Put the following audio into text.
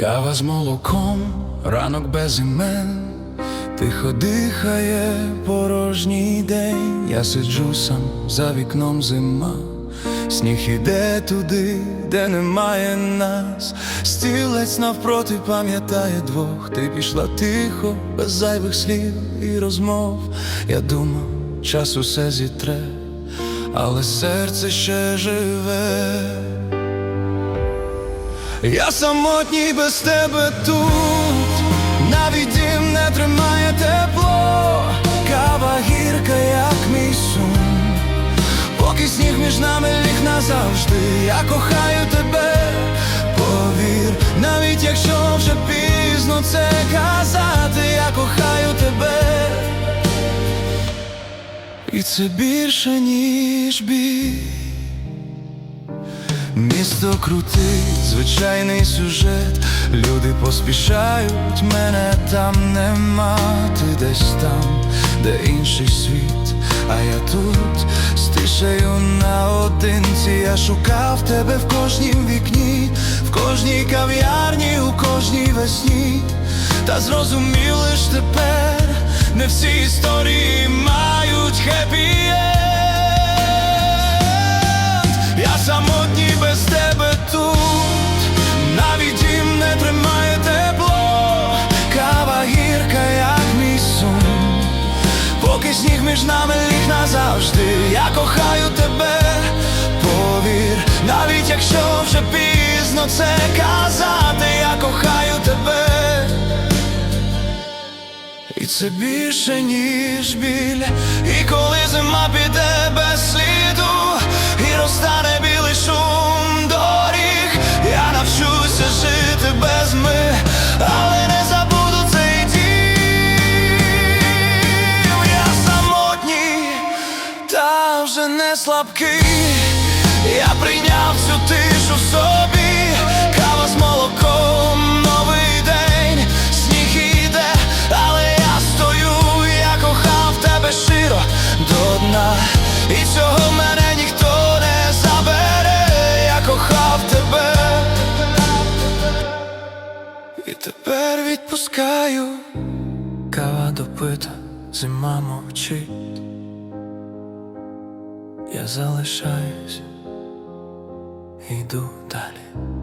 Кава з молоком, ранок без імен, тихо дихає порожній день. Я сиджу сам за вікном зима, сніг іде туди, де немає нас. Стілець навпроти пам'ятає двох. Ти пішла тихо, без зайвих слів і розмов. Я думав, час усе зітре, але серце ще живе. Я самотній без тебе тут, навіть дім не тримає тепло, кава гірка, як мій сум, поки сніг між нами ліг назавжди, я кохаю тебе, повір, навіть якщо вже пізно це казати, я кохаю тебе, і це більше, ніж біль. Місто крутить, звичайний сюжет, люди поспішають, мене там нема, ти десь там, де інший світ, а я тут стишею наодинці, я шукав тебе в кожнім вікні, в кожній кав'ярні, у кожній весні, та зрозумів лиш тепер, не всі історії мають хеппі поки сніг між нами ліг назавжди, я кохаю тебе, повір, навіть якщо вже пізно це казати, я кохаю тебе. І це більше, ніж біль, і коли зима піде без сліду, вже не слабкий. Я прийняв цю тишу собі, кава з молоком, новий день, сніг іде, але я стою, я кохав тебе щиро до дна, і цього мене ніхто не забере, я кохав тебе, і тепер відпускаю, кава допита, зима мовчить. Я залишаюсь, йду далі.